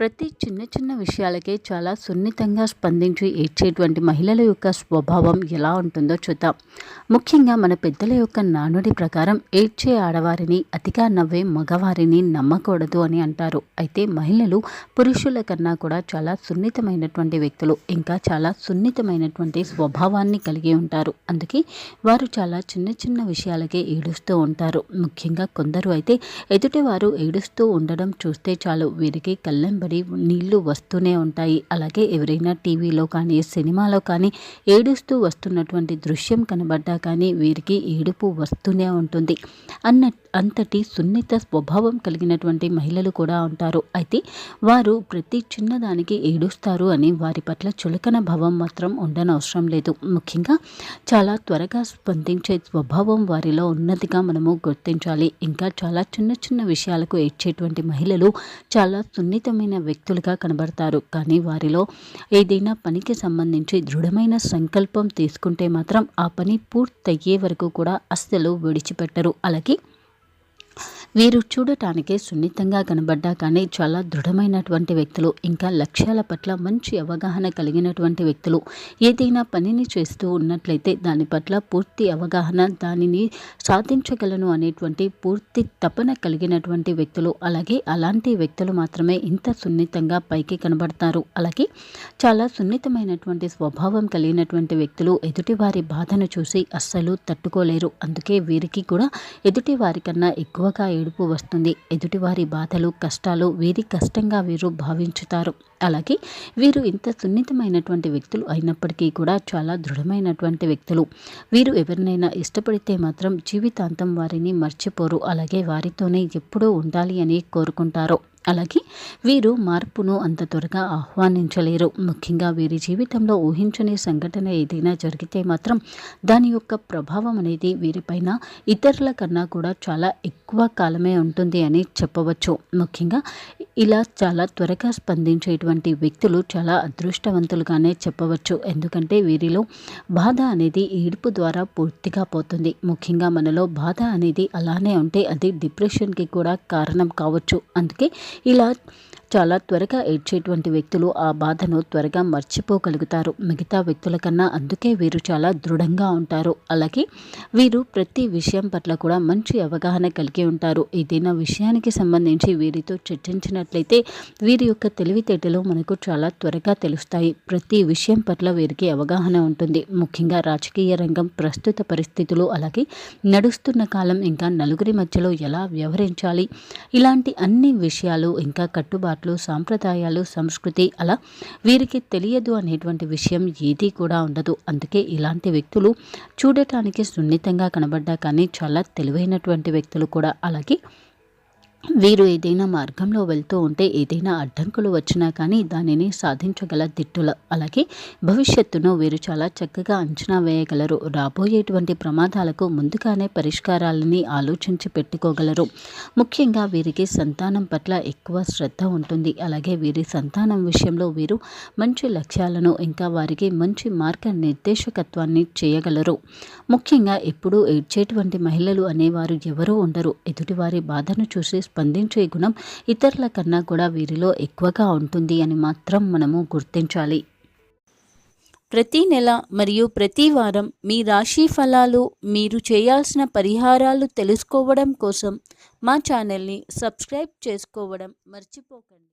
ప్రతి చిన్న చిన్న విషయాలకే చాలా సున్నితంగా స్పందించి ఏడ్చేటువంటి మహిళల యొక్క స్వభావం ఎలా ఉంటుందో చూద్దాం. ముఖ్యంగా మన పెద్దల యొక్క నానుడి ప్రకారం ఏడ్చే ఆడవారిని అతిగా నవ్వే మగవారిని నమ్మకూడదు అని అంటారు. అయితే మహిళలు పురుషుల కన్నా కూడా చాలా సున్నితమైనటువంటి వ్యక్తులు ఇంకా చాలా సున్నితమైనటువంటి స్వభావాన్ని కలిగి ఉంటారు. అందుకే వారు చాలా చిన్న చిన్న విషయాలకే ఏడుస్తూ ఉంటారు. ముఖ్యంగా కొందరు అయితే ఎదుటివారు ఏడుస్తూ ఉండడం చూస్తే చాలు వీరికి కళ్ళెంబడి పడి నీళ్ళు వస్తూనే ఉంటాయి. అలాగే ఎవరైనా టీవీలో కానీ సినిమాలో కానీ ఏడుస్తూ వస్తున్నటువంటి దృశ్యం కనబడ్డా కానీ వీరికి ఏడుపు వస్తూనే ఉంటుంది. అన్న అంతటి సున్నిత స్వభావం కలిగినటువంటి మహిళలు కూడా ఉంటారు. అయితే వారు ప్రతి చిన్నదానికి ఏడుస్తారు అని వారి పట్ల చులకన భావం మాత్రం ఉండనవసరం లేదు. ముఖ్యంగా చాలా త్వరగా స్పందించే స్వభావం వారిలో ఉన్నదిగా మనము గుర్తించాలి. ఇంకా చాలా చిన్న చిన్న విషయాలకు ఏడ్చేటువంటి మహిళలు చాలా సున్నితమైన వ్యక్తులుగా కనబడతారు. కానీ వారిలో ఏదైనా పనికి సంబంధించి దృఢమైన సంకల్పం తీసుకుంటే మాత్రం ఆ పని పూర్తయ్యే వరకు కూడా అస్సలు విడిచిపెట్టరు. అలాగే వీరు చూడటానికి సున్నితంగా కనబడ్డా కానీ చాలా దృఢమైనటువంటి వ్యక్తులు ఇంకా లక్ష్యాల పట్ల మంచి అవగాహన కలిగినటువంటి వ్యక్తులు. ఏదైనా పనిని చేస్తూ ఉన్నట్లయితే దాని పట్ల పూర్తి అవగాహన దానిని సాధించగలను అనేటువంటి పూర్తి తపన కలిగినటువంటి వ్యక్తులు. అలాగే అలాంటి వ్యక్తులు మాత్రమే ఇంత సున్నితంగా పైకి కనబడతారు. అలాగే చాలా సున్నితమైనటువంటి స్వభావం కలిగినటువంటి వ్యక్తులు ఎదుటివారి బాధను చూసి అస్సలు తట్టుకోలేరు. అందుకే వీరికి కూడా ఎదుటి వారికన్నా ఎక్కువగా ఏడుపు వస్తుంది. ఎదుటివారి బాధలు కష్టాలు వీరి కష్టంగా వీరు భావించుతారు. అలాగే వీరు ఇంత సున్నితమైనటువంటి వ్యక్తులు అయినప్పటికీ కూడా చాలా దృఢమైనటువంటి వ్యక్తులు. వీరు ఎవరినైనా ఇష్టపడితే మాత్రం జీవితాంతం వారిని మర్చిపోరు. అలాగే వారితోనే ఎప్పుడూ ఉండాలి అని కోరుకుంటారు. అలాగే వీరు మార్పును అంత త్వరగా ఆహ్వానించలేరు. ముఖ్యంగా వీరి జీవితంలో ఊహించని సంఘటన ఏదైనా జరిగితే మాత్రం దాని యొక్క ప్రభావం అనేది వీరిపైన ఇతరుల కన్నా కూడా చాలా ఎక్కువ కాలమే ఉంటుంది అని చెప్పవచ్చు. ముఖ్యంగా ఇలా చాలా త్వరగా స్పందించేటువంటి వ్యక్తులు చాలా అదృష్టవంతులుగానే చెప్పవచ్చు. ఎందుకంటే వీరిలో బాధ అనేది ఏడుపు ద్వారా పూర్తిగా పోతుంది. ముఖ్యంగా మనలో బాధ అనేది అలానే ఉంటే అది డిప్రెషన్కి కూడా కారణం కావచ్చు. అందుకే ఇలా చాలా త్వరగా ఏడ్చేటువంటి వ్యక్తులు ఆ బాధను త్వరగా మర్చిపోగలుగుతారు. మిగతా వ్యక్తుల కన్నా అందుకే వీరు చాలా దృఢంగా ఉంటారు. అలాగే వీరు ప్రతి విషయం పట్ల కూడా మంచి అవగాహన కలిగి ఉంటారు. ఏదైనా విషయానికి సంబంధించి వీరితో చర్చించినట్లయితే వీరి యొక్క తెలివితేటలు మనకు చాలా త్వరగా తెలుస్తాయి. ప్రతి విషయం పట్ల వీరికి అవగాహన ఉంటుంది. ముఖ్యంగా రాజకీయ రంగం ప్రస్తుత పరిస్థితులు అలాగే నడుస్తున్న కాలం ఇంకా నలుగురి మధ్యలో ఎలా వ్యవహరించాలి? ఇలాంటి అన్ని విషయాలు ఇంకా కట్టుబాటు అలవాట్లు సాంప్రదాయాలు సంస్కృతి అలా వీరికి తెలియదు అనేటువంటి విషయం ఏదీ కూడా ఉండదు. అందుకే ఇలాంటి వ్యక్తులు చూడటానికి సున్నితంగా కనబడ్డా కానీ చాలా తెలివైనటువంటి వ్యక్తులు కూడా అలాగే వీరు ఏదైనా మార్గంలో వెళ్తూ ఉంటే ఏదైనా అడ్డంకులు వచ్చినా కానీ దానిని సాధించగల దిట్టుల. అలాగే భవిష్యత్తును వీరు చాలా చక్కగా అంచనా వేయగలరు. రాబోయేటువంటి ప్రమాదాలకు ముందుగానే పరిష్కారాలని ఆలోచించి పెట్టుకోగలరు. ముఖ్యంగా వీరికి సంతానం పట్ల ఎక్కువ శ్రద్ధ ఉంటుంది. అలాగే వీరి సంతానం విషయంలో వీరు మంచి లక్ష్యాలను ఇంకా వారికి మంచి మార్గ నిర్దేశకత్వాన్ని చేయగలరు. ముఖ్యంగా ఎప్పుడూ ఏడ్చేటువంటి మహిళలు అనేవారు ఎవరూ ఉండరు. ఎదుటివారి బాధను చూసి స్పందించే గుణం ఇతరుల కన్నా కూడా వీరిలో ఎక్కువగా ఉంటుంది అని మాత్రం మనము గుర్తించాలి. ప్రతి నెల మరియు ప్రతి వారం మీ రాశి ఫలాలు మీరు చేయాల్సిన పరిహారాలు తెలుసుకోవడం కోసం మా ఛానల్ని సబ్స్క్రైబ్ చేసుకోవడం మర్చిపోకండి.